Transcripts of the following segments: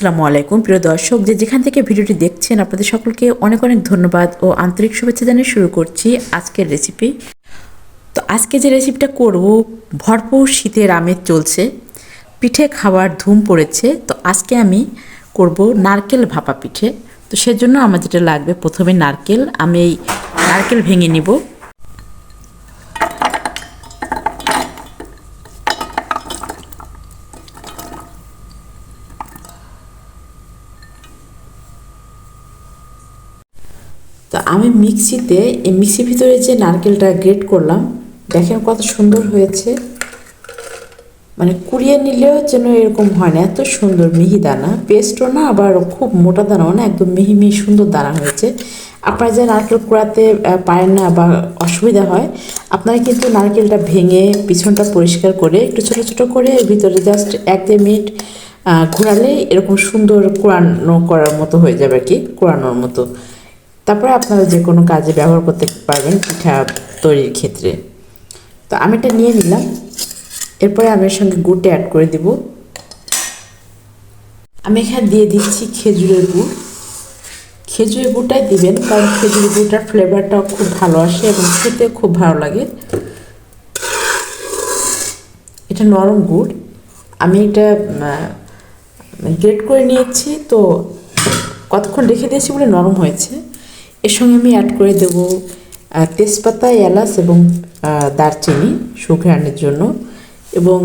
আসসালামু আলাইকুম। প্রিয় দর্শক, যে যেখান থেকে ভিডিওটি দেখছেন, আপনাদের সকলকে অনেক অনেক ধন্যবাদ ও আন্তরিক শুভেচ্ছা জানিয়ে শুরু করছি আজকের রেসিপি তো আজকে যে রেসিপিটা করব, ভরপুর শীতের আমেজ চলছে, পিঠে খাওয়ার ধুম পড়েছে। তো আজকে আমি করব নারকেল ভাপা পিঠে। তো সেজন্য আমার যেটা লাগবে, প্রথমে নারকেল। আমি এই নারকেল ভেঙে নিব তো আমি মিক্সিতে, এই মিক্সির ভিতরে যে নারকেলটা গ্রেট করলাম, দেখেন কত সুন্দর হয়েছে। মানে কুড়িয়ে নিলেও যেন এরকম হয় না, এত সুন্দর মিহি দানা। পেস্টও না, আবার খুব মোটা দানাও না একদম মিহি মিহি সুন্দর দানা হয়েছে। আপনারা যে নারকেল কুড়াতে পারেন না বা অসুবিধা হয়, আপনারা কিন্তু নারকেলটা ভেঙে পিছনটা পরিষ্কার করে, একটু ছোটো ছোটো করে ভিতরে জাস্ট এক দেড় মিনিট ঘোরালে এরকম সুন্দর কোরানো করার মতো হয়ে যাবে আর কি কোরানোর মতো। তারপরে আপনারা যে কোনো কাজে ব্যবহার করতে পারবেন পিঠা তৈরির ক্ষেত্রে। তো আমি এটা নিয়ে নিলাম। এরপরে আমি এর সঙ্গে গুড়টা অ্যাড করে দিব। আমি এখানে দিয়ে দিচ্ছি খেজুরের গুড়। খেজুরের গুড়টাই দিবেন, কারণ খেজুরের গুড়টার ফ্লেভারটাও খুব ভালো আসে এবং খেতে খুব ভালো লাগে। এটা নরম গুড়। আমি এটা গ্রেট করে নিয়েছি, তো কতক্ষণ রেখে দিয়েছি বলে নরম হয়েছে? এর সঙ্গে আমি অ্যাড করে দেব তেজপাতা, এলাচ এবং দারচিনি সুঘ্রাণের জন্য এবং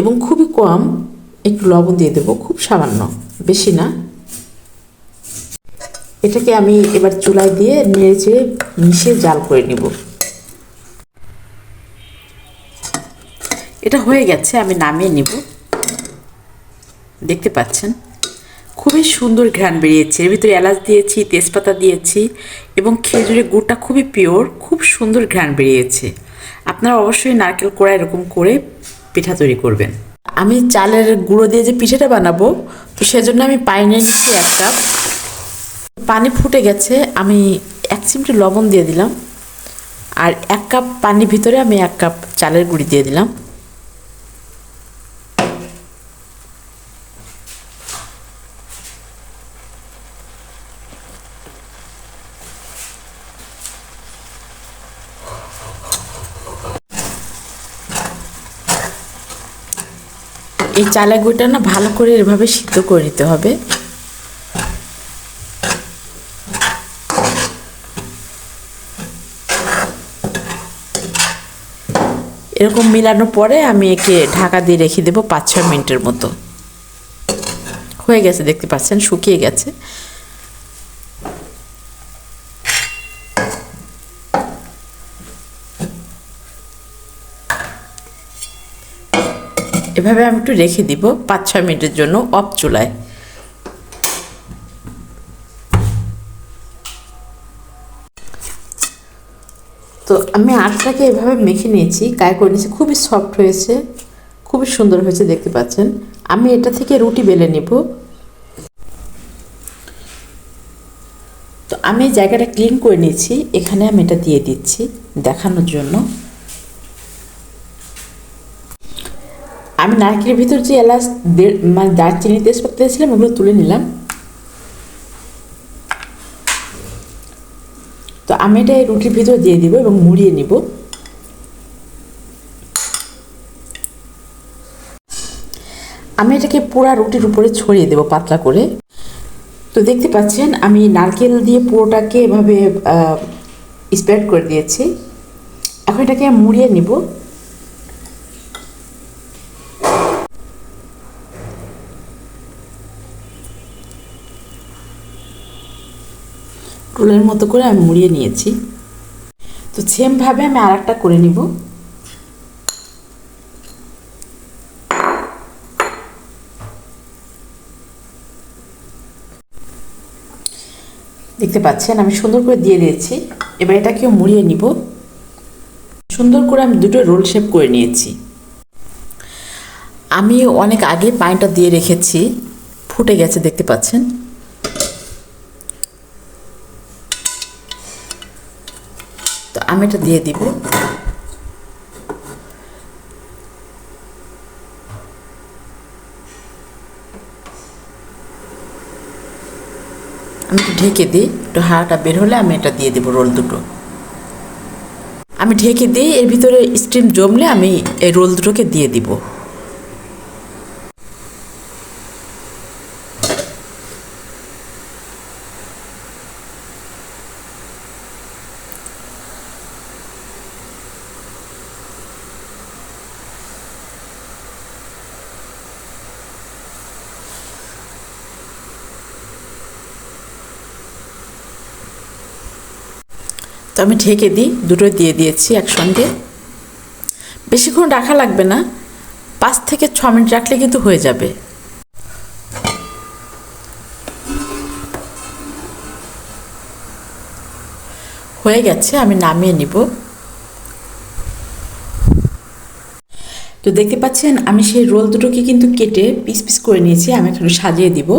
এবং খুবই কম একটু লবণ দিয়ে দেবো, খুব সামান্য, বেশি না। এটাকে আমি এবার চুলায় দিয়ে নেড়ে মিশিয়ে জাল করে নিব। এটা হয়ে গেছে, আমি নামিয়ে নিব। দেখতে পাচ্ছেন? খুবই সুন্দর ঘ্রাণ বেরিয়েছে। এর ভিতরে এলাচ দিয়েছি, তেজপাতা দিয়েছি এবং খেজুরের গুড়টা খুবই পিওর খুব সুন্দর ঘ্রাণ বেরিয়েছে। আপনারা অবশ্যই নারকেল কোড়া এরকম করে পিঠা তৈরি করবেন। আমি চালের গুঁড়ো দিয়ে যে পিঠাটা বানাবো, তো সেজন্য আমি পানি নিয়ে নিচ্ছি এক কাপ। পানি ফুটে গেছে, আমি এক চিমটি লবণ দিয়ে দিলাম। আর এক কাপ পানির ভিতরে আমি এক কাপ চালের গুঁড়ি দিয়ে দিলাম। এই চালের গুঁড়িটা না ভালো করে এভাবে সিদ্ধ করে নিতে হবে। এরকম মিলানোর পরে আমি একে ঢাকা দিয়ে রেখে দেবো পাঁচ ছয় মিনিটের মতো। হয়ে গেছে, দেখতে পাচ্ছেন, শুকিয়ে গেছে। এভাবে আমি একটু রেখে দিব পাঁচ ছয় মিনিটের জন্য অফ চুলায়। তো আমি আটটাকে এভাবে মেখে নিয়েছি, গায়ে করে নিয়েছি, খুবই সফট হয়েছে, খুবই সুন্দর হয়েছে দেখতে পাচ্ছেন। আমি এটা থেকে রুটি বেলে নেব। তো আমি জায়গাটা ক্লিন করে নিয়েছি, এখানে আমি এটা দিয়ে দিচ্ছি দেখানোর জন্য। আমি নারকেলের ভিতর যে এলাচ মানে দারচিনি তেজপাতা দিয়েছিলাম, ওগুলো তুলে নিলাম। তো আমি এটা এই রুটির ভিতর দিয়ে দিব এবং মুড়িয়ে নিব। আমি এটাকে পুরা রুটির উপরে ছড়িয়ে দেব পাতলা করে। তো দেখতে পাচ্ছেন, আমি নারকেল দিয়ে পুরোটাকে এভাবে স্প্রেড করে দিয়েছি। এখন এটাকে মুড়িয়ে নিব। রোলের মতো করে আমি মুড়িয়ে নিয়েছি। তো সেমভাবে আমি আর একটা করে নিব। দেখতে পাচ্ছেন, আমি সুন্দর করে দিয়ে দিয়েছি। এবার এটাকেও মুড়িয়ে নিব। সুন্দর করে আমি দুটো রোল শেপ করে নিয়েছি। আমি অনেক আগে পানিটা দিয়ে রেখেছি। ফুটে গেছে, দেখতে পাচ্ছেন? তো আমি এটা দিয়ে দিব। আমি একটু ঢেকে দিই, একটু হাড়াটা বের হলে আমি এটা দিয়ে দেবো রোল দুটো। আমি ঢেকে দিই, এর ভিতরে স্টিম জমলে আমি এই রোল দুটোকে দিয়ে দিব। তো আমি ঢেকে দিই, দুটো দিয়ে দিয়েছি একসঙ্গে। বেশিক্ষণ রাখা লাগবে না, পাঁচ থেকে ছ মিনিট রাখলে কিন্তু হয়ে যাবে। হয়ে গেছে, আমি নামিয়ে নিব। তো দেখতে পাচ্ছেন, আমি সেই রোল দুটোকে কিন্তু কেটে পিস পিস করে নিয়েছি, আমি এখন সাজিয়ে দিব।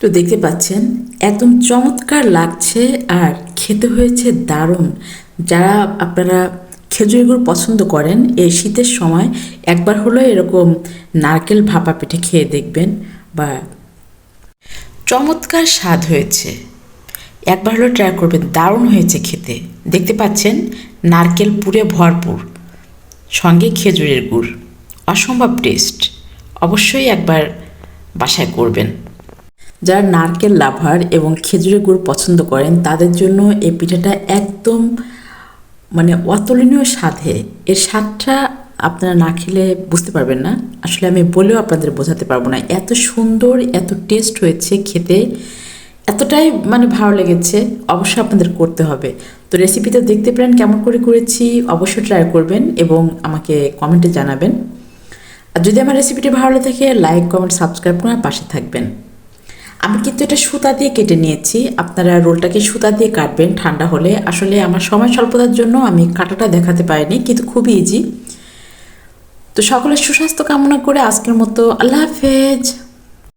তো দেখতে পাচ্ছেন, একদম চমৎকার লাগছে আর খেতে হয়েছে দারুণ। যারা আপনারা খেজুরি গুড় পছন্দ করেন, এই শীতের সময় একবার হলেও এরকম নারকেল ভাপা পিঠে খেয়ে দেখবেন বা চমৎকার স্বাদ হয়েছে। একবার হলেও ট্রাই করবেন, দারুণ হয়েছে খেতে। দেখতে পাচ্ছেন, নারকেল পুরে ভরপুর, সঙ্গে খেজুরের গুড়। অসম্ভব টেস্ট অবশ্যই একবার বাসায় করবেন। যারা নারকেল লাভার এবং খেজুরের গুড় পছন্দ করেন, তাদের জন্য এই পিঠাটা একদম মানে অতুলনীয় স্বাদে। এর স্বাদটা আপনারা না খেলে বুঝতে পারবেন না। আসলে আমি বলেও আপনাদের বোঝাতে পারব না। এত সুন্দর, এত টেস্ট হয়েছে খেতে। এতটাই মানে ভালো লেগেছে। অবশ্যই আপনাদের করতে হবে। তো রেসিপিটা দেখতে পারেন কেমন করে করেছি, অবশ্যই ট্রাই করবেন এবং আমাকে কমেন্টে জানাবেন। আর যদি আমার রেসিপিটি ভালো লাগে লাইক কমেন্ট সাবস্ক্রাইব করে পাশে থাকবেন। আমি কিন্তু এটা সুতা দিয়ে কেটে নিয়েছি। আপনারা রোলটাকে সুতা দিয়ে কাটবেন ঠান্ডা হলে। আসলে আমার সময় স্বল্পতার জন্য আমি কাটাটা দেখাতে পারিনি, কিন্তু খুবই ইজি তো সকলের সুস্বাস্থ্য কামনা করে আজকের মতো আল্লাহ হাফেজ।